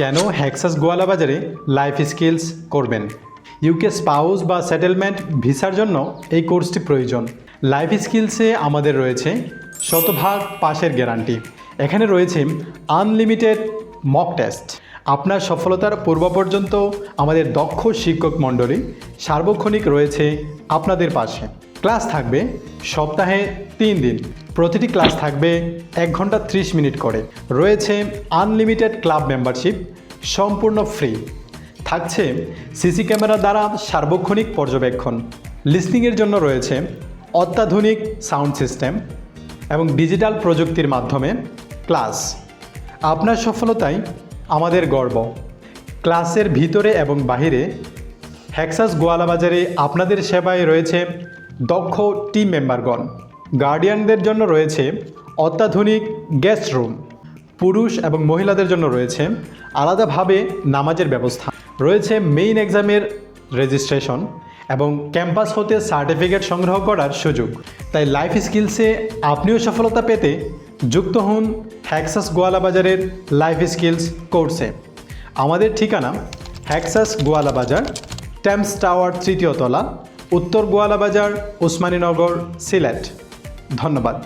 কেন হ্যাক্সাস গোয়ালা বাজারে লাইফ স্কিলস করবেন ইউকে স্পাউস বা সেটেলমেন্ট ভিসার জন্য এই কোর্সটি প্রয়োজন। লাইফ স্কিলসে আমাদের রয়েছে শতভাগ পাশের গ্যারান্টি এখানে রয়েছে আনলিমিটেড মক টেস্ট আপনার সফলতার পূর্ব পর্যন্ত আমাদের দক্ষ শিক্ষক মণ্ডলী সার্বক্ষণিক রয়েছে আপনাদের পাশে। ক্লাস থাকবে সপ্তাহে তিন দিন। প্রতিটি ক্লাস থাকবে এক ঘণ্টা ত্রিশ মিনিট করে। রয়েছে আনলিমিটেড ক্লাব মেম্বারশিপ, সম্পূর্ণ ফ্রি। থাকছে সিসি ক্যামেরা দ্বারা সার্বক্ষণিক পর্যবেক্ষণ। লিসনিংয়ের জন্য রয়েছে অত্যাধুনিক সাউন্ড সিস্টেম এবং ডিজিটাল প্রযুক্তির মাধ্যমে ক্লাস। আপনার সফলতাই আমাদের গর্ব। ক্লাসের ভিতরে এবং বাহিরে হ্যাক্সাস গোয়ালা বাজারে আপনাদের সেবায় রয়েছে দক্ষ টিম মেম্বারগণ গার্ডিয়ানদের জন্য রয়েছে অত্যাধুনিক গেস্ট রুম পুরুষ এবং মহিলাদের জন্য রয়েছে আলাদাভাবে নামাজের ব্যবস্থা। রয়েছে মেইন এক্সামের রেজিস্ট্রেশন এবং ক্যাম্পাস হতে সার্টিফিকেট সংগ্রহ করার সুযোগ। তাই লাইফ স্কিলসে আপনিও সফলতা পেতে যুক্ত হন হ্যাক্সাস গোয়ালাবাজারের লাইফ স্কিলস কোর্সে আমাদের ঠিকানা হ্যাক্সাস গোয়ালাবাজার ট্যাম্পস টাওয়ার তৃতীয় তলা উত্তর গোয়ালা বাজার ওসমানীনগর সিলেট। ধন্যবাদ।